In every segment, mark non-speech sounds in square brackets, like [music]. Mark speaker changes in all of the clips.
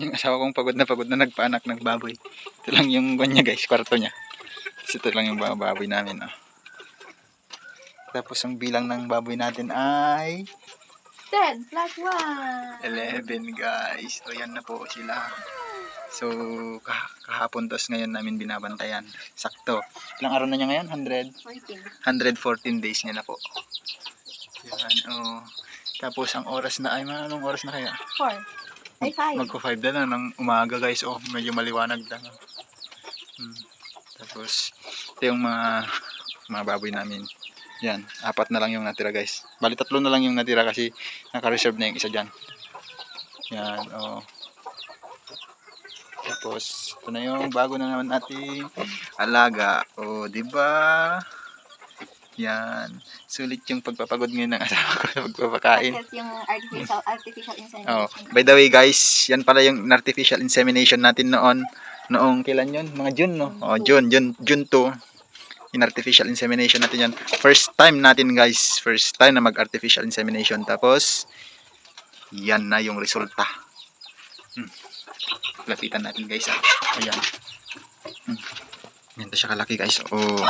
Speaker 1: Yung asawa kong pagod na pagod na nagpaanak ng baboy. Ito lang yung kanya guys, kwarto niya. Tapos ito lang yung baboy namin. Oh. Tapos ang bilang ng baboy natin ay
Speaker 2: 10 plus 1.
Speaker 1: 11 guys. O yan na po sila. So kah kahapon tapos ngayon namin binabantayan. Sakto. Ilang araw na niya ngayon? 100?
Speaker 2: 14.
Speaker 1: 114 days niya na po. Yan, oh. Tapos ang oras na ay, anong oras na kaya?
Speaker 2: 4. Ay, 5.
Speaker 1: Magko 5 na lang ng umaga guys. Oh, medyo maliwanag na. Hmm. Tapos, ito yung mga mga baboy namin. Yan, apat na lang yung natira guys. Bali tatlo na lang yung natira kasi naka-reserve na yung isa dyan. Yan, oh. Tapos, ito na yung bago na naman nating alaga. Oh, di ba? Yan. Sulit yung pagpapagod ngayon ng asawa ko sa pagpapakain.
Speaker 2: Kasi yung artificial, artificial
Speaker 1: Oh,
Speaker 2: insemination.
Speaker 1: by the way guys, yan pala yung artificial insemination natin noon. Noong kailan yun? Mga June, no? Oh, June, June, June 2. In artificial insemination natin yan. First time natin guys. First time na mag-artificial insemination. Tapos, yan na yung resulta. Hmm. Lapitan natin guys. Ah. Ayan. Hmm. Ganito siya kalaki guys. Oh.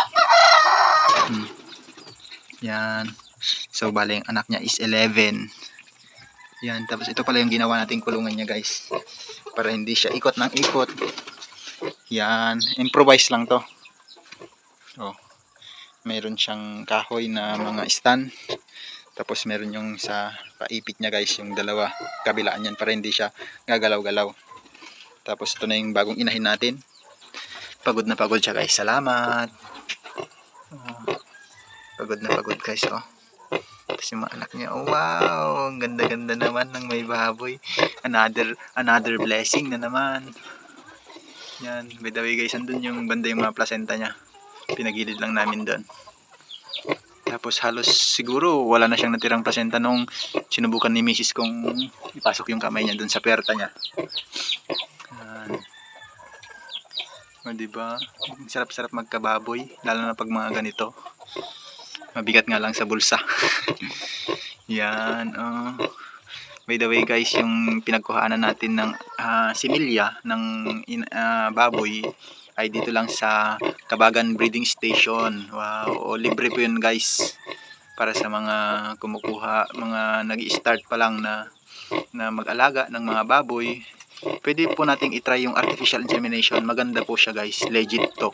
Speaker 1: Hmm. Yan. So, bali, yung anak niya is 11. Yan, tapos ito pala yung ginawa nating kulungan niya guys. Para hindi siya ikot ng ikot. Yan, improvise lang to. Oh. Meron siyang kahoy na mga stand. Tapos meron yung sa paipit niya guys, yung dalawa kabilaan yan para hindi siya gagalaw-galaw. Tapos ito na yung bagong inahin natin. Pagod na pagod siya guys. Salamat. Pagod na pagod guys oh. Tapos yung mga anak niya, oh wow, ang ganda-ganda naman ng may baboy. Another, another blessing na naman. Yan, by the way guys, andun yung banda yung mga placenta niya. Pinagilid lang namin doon. Tapos halos siguro wala na siyang natirang placenta nung sinubukan ni Mrs. kung ipasok yung kamay niya doon sa perta niya. Yan. O, diba? Sarap-sarap magkababoy, lalo na pag mga ganito. Mabigat nga lang sa bulsa. [laughs] Yan. Oh. By the way guys, yung pinagkuhanan natin ng ah, similya ng in, ah, baboy ay dito lang sa Kabagan Breeding Station. Wow. O, libre po yun guys. Para sa mga kumukuha, mga nag start pa lang na, na mag-alaga ng mga baboy. Pwede po nating itry yung artificial insemination. Maganda po siya guys. Legit to.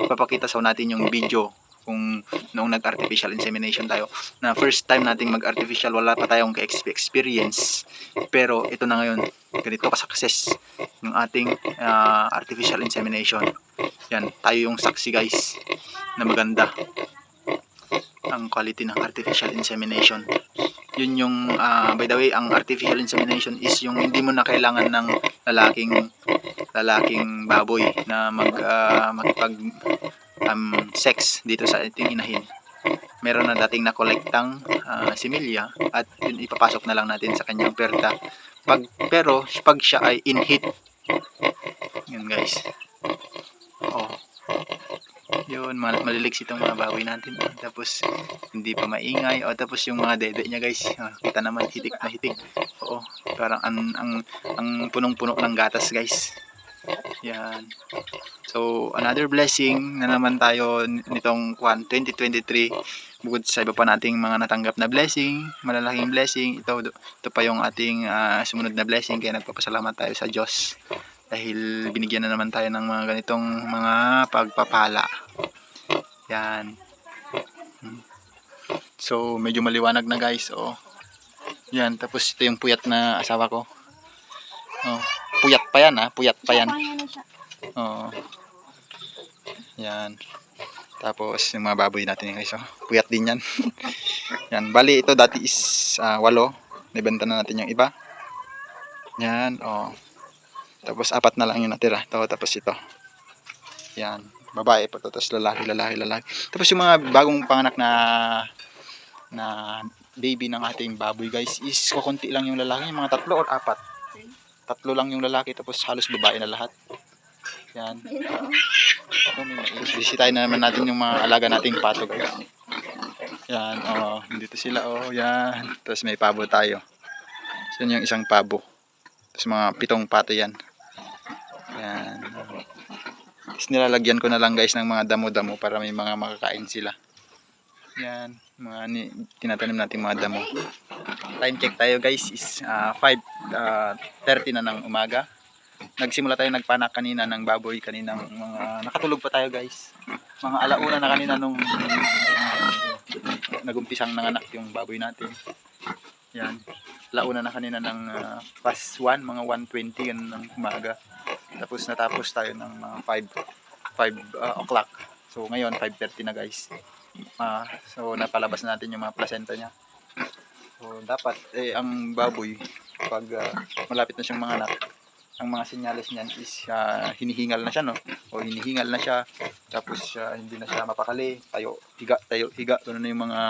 Speaker 1: Papakita sa natin yung video kung noong nag-artificial insemination tayo na first time nating mag-artificial wala pa tayong experience pero ito na ngayon ganito ka-success yung ating ah, artificial insemination. Yan tayo yung saksi guys na maganda ang quality ng artificial insemination. Yun yung ah, by the way ang artificial insemination is yung hindi mo na kailangan ng lalaking lalaking baboy na mag ah, makipag um, sex dito sa ating inahin. Meron na dating na kolektang ah, similya at yun ipapasok na lang natin sa kanyang perta. Pag, pero pag siya ay in heat. Yun guys. Oh. Yun, mal maliligsi itong mga baboy natin. Tapos, hindi pa maingay. O, tapos yung mga dede niya guys. ah, kita naman, hitik na hitik. Oo, parang ang, ang, ang punong-puno ng gatas guys. Yan. So, another blessing na naman tayo nitong kwan 2023 bukod sa iba pa nating mga natanggap na blessing, malalaking blessing, ito ito pa yung ating ah, sumunod na blessing kaya nagpapasalamat tayo sa Diyos dahil binigyan na naman tayo ng mga ganitong mga pagpapala. Yan. Hmm. So, medyo maliwanag na guys. Oh. Yan, tapos ito yung puyat na asawa ko. Oh, puyat pa yan ha, puyat pa yan.
Speaker 2: Siya?
Speaker 1: Oo. Yan. Tapos, yung mga baboy natin guys. Oh. Puyat din yan. [laughs] yan. Bali, ito dati is ah, walo. Nibenta na natin yung iba. Yan. Oh. Tapos, apat na lang yung natira. Ito, tapos ito. Yan. Babae pa to. Tapos, lalaki, lalaki, lalaki. Tapos, yung mga bagong panganak na na baby ng ating baboy guys is kukunti lang yung lalaki. Yung mga tatlo or apat. Tatlo lang yung lalaki. Tapos, halos babae na lahat. Yan. Mais. Bisitahin na naman natin yung mga alaga nating pato guys. Yan, oh, dito sila oh, yan. Tapos may pabo tayo. So, yun yung isang pabo. Tapos mga pitong pato yan. Yan. Tapos nilalagyan ko na lang guys ng mga damo-damo para may mga makakain sila. Yan. Mga ni, tinatanim natin mga damo. Time check tayo guys is ah, 5.30 na ng umaga. Nagsimula tayo nagpanak kanina ng baboy kaninang mga nakatulog pa tayo guys. Mga alauna na kanina nung nagumpisang nanganak yung baboy natin. Yan. Launa na kanina ng ah, past 1, mga 1.20 yan ng umaga. Tapos natapos tayo ng mga 5, 5 ah, o'clock. So ngayon 5.30 na guys. Ah, so napalabas na natin yung mga placenta niya. So dapat eh ang baboy pag ah, malapit na siyang manganak, ang mga senyales niyan is ah, hinihingal na siya no? O hinihingal na siya tapos ah, hindi na siya mapakali tayo higa tayo higa ganun na yung mga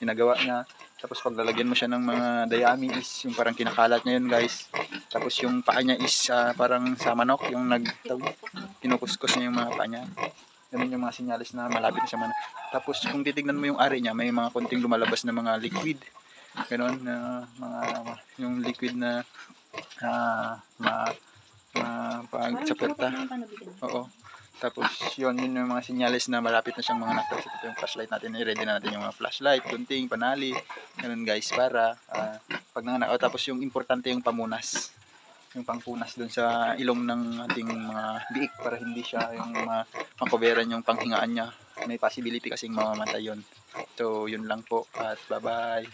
Speaker 1: ginagawa niya. Tapos pag lalagyan mo siya ng mga dayami is yung parang kinakalat niya yun guys. Tapos yung paa niya is ah, parang sa manok yung nag kinukuskus niya yung mga paa niya. Ganun yung mga sinyalis na malapit na siya man tapos kung titignan mo yung ari niya may mga konting lumalabas na mga liquid ganun na mga yung liquid na ah ma, ma pag sa puwerta Oo. Tapos yun, yun yung mga sinyalis na malapit na siyang mga naktas. Ito yung flashlight natin. I-ready na natin yung mga flashlight, kunting, panali. Ganun guys, para ah, pag nanganak. Oh, tapos yung importante yung pamunas. Yung pangpunas dun sa ilong ng ating mga biik para hindi siya yung ma makoveran yung panghingaan niya. May possibility kasing mamamatay yun. So, yun lang po. At bye-bye.